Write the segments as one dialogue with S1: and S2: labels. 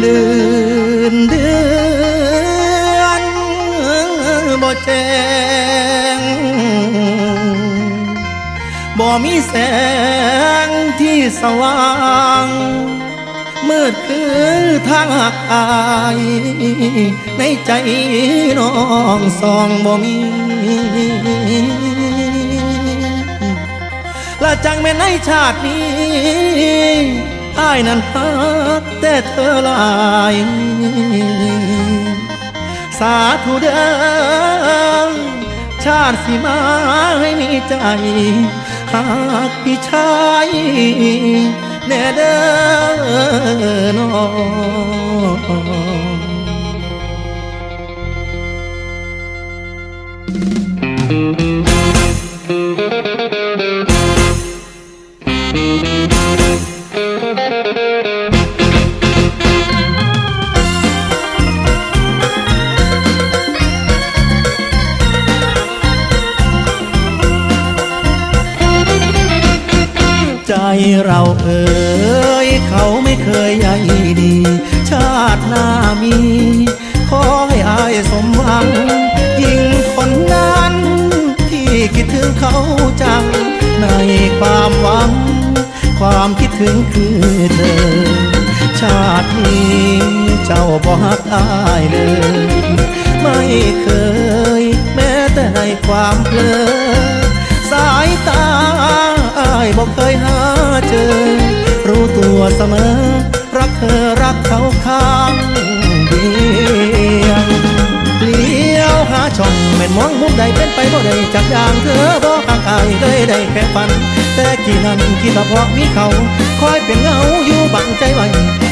S1: เดือนเดือนบ่แจ้งบ่มีแสงที่สว่างมืดคือทางหักอายในใจน้องสองบ่มีละจังแม่ในชาตินี้ อายนั้นพักแต่เธอลายสาธุเด้อชาติสิมาให้มีใจหากพี่ชายแน่เด้อน้อง เราเอ่ยเขาไม่เคยใยดี ชาติหน้ามี ขอให้อายสมหวัง ยิ่งคนนั้น ที่คิดถึงเขาจัง ในความหวัง ความคิดถึงคือเธอ ชาตินี้เจ้าบ่ฮักอายเลย ไม่เคย แม้แต่ในความเพลอสายตาอาย บอกเคยหาเจอ รู้ตัวเสมอ รักเธอรักเขาข้างเดียวเลี้ยวหาช่องแม่นมองมุมใดเป็นไปบ่ได้จากอย่างเธอบอกห่างอายเลยได้แค่ฝัน แต่กี่นั้นคิดว่าเพราะมีเขา คอยเป็นเงาอยู่บังใจไว้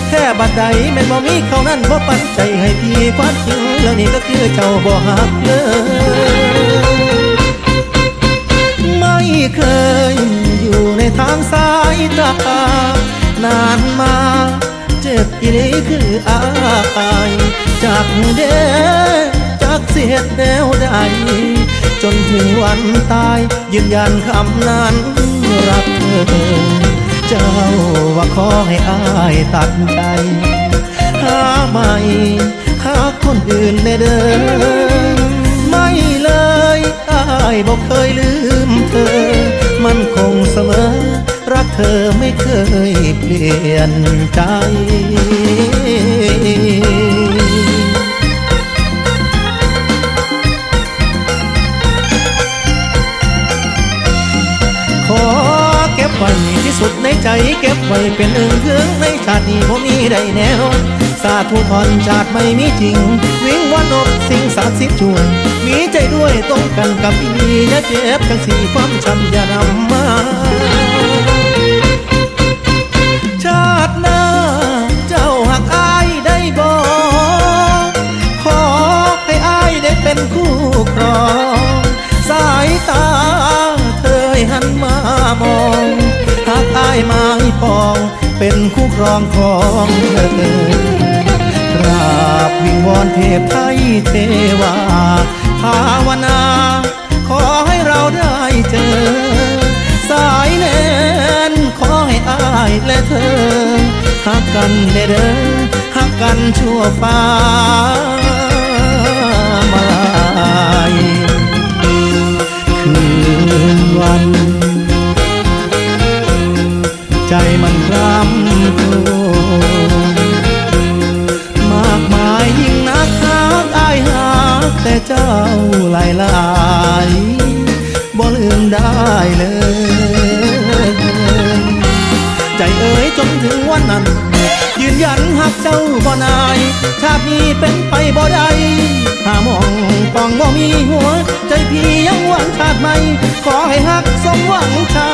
S1: แค่บัดใดแม่นบ่มีเขานั้นบ่ปันใจให้พี่ความจริงแล้วนี่ก็คือเจ้าบ่หักเลย ไม่เคย ทางสายตานานมาเจ็บอีหลีคืออายจากเด้จากเสียดแนวใดจนถึงวันตายยืนยันคำนั้นรักเธอ เจ้าว่าขอให้อายตัดใจหาใหม่หาคนอื่นในเดิมไม่เลยอายบอกเคยลืม เธอไม่เคยเปลี่ยนใจ ขอเก็บไว้ที่สุดในใจ เก็บไว้เป็นเอื้องเครื่องในชาตินี้ผมมีได้แน่นอนสาธุพรชาติไม่มีจริง วิ่งวันอบสิ่งศักดิ์สิทธิ์ช่วย มีใจด้วยตรงกันกับพี่อย่าเจ็บทั้งสี่ความช้ำอย่านำมา ชาติหน้า เจ้าหักอายได้บอกขอให้อายได้เป็นคู่ครอง สายตาเธอหันมามองหากอายมาให้ปอง เป็นคู่ครองของเธอกราบวิงวอนเทพไทยเทวาภาวนา และเธอหักกันเด้อเด้อหักกันชั่วฟ้ามาลายคืนวัน ใจมันคร่ำครวมากมายยิ่งนักหากอายหากแต่เจ้าหลายหลายบ่ลืมได้เลย วันนั้น ยืนยันหักเจ้าบ่นาย ชาตินี้เป็นไปบ่ได้หามองปองบ่มีหัว ใจพี่ยังหวังชาติใหม่ ขอให้หักสมหวังชาติใหม่คือสุดหัวใจบ่มา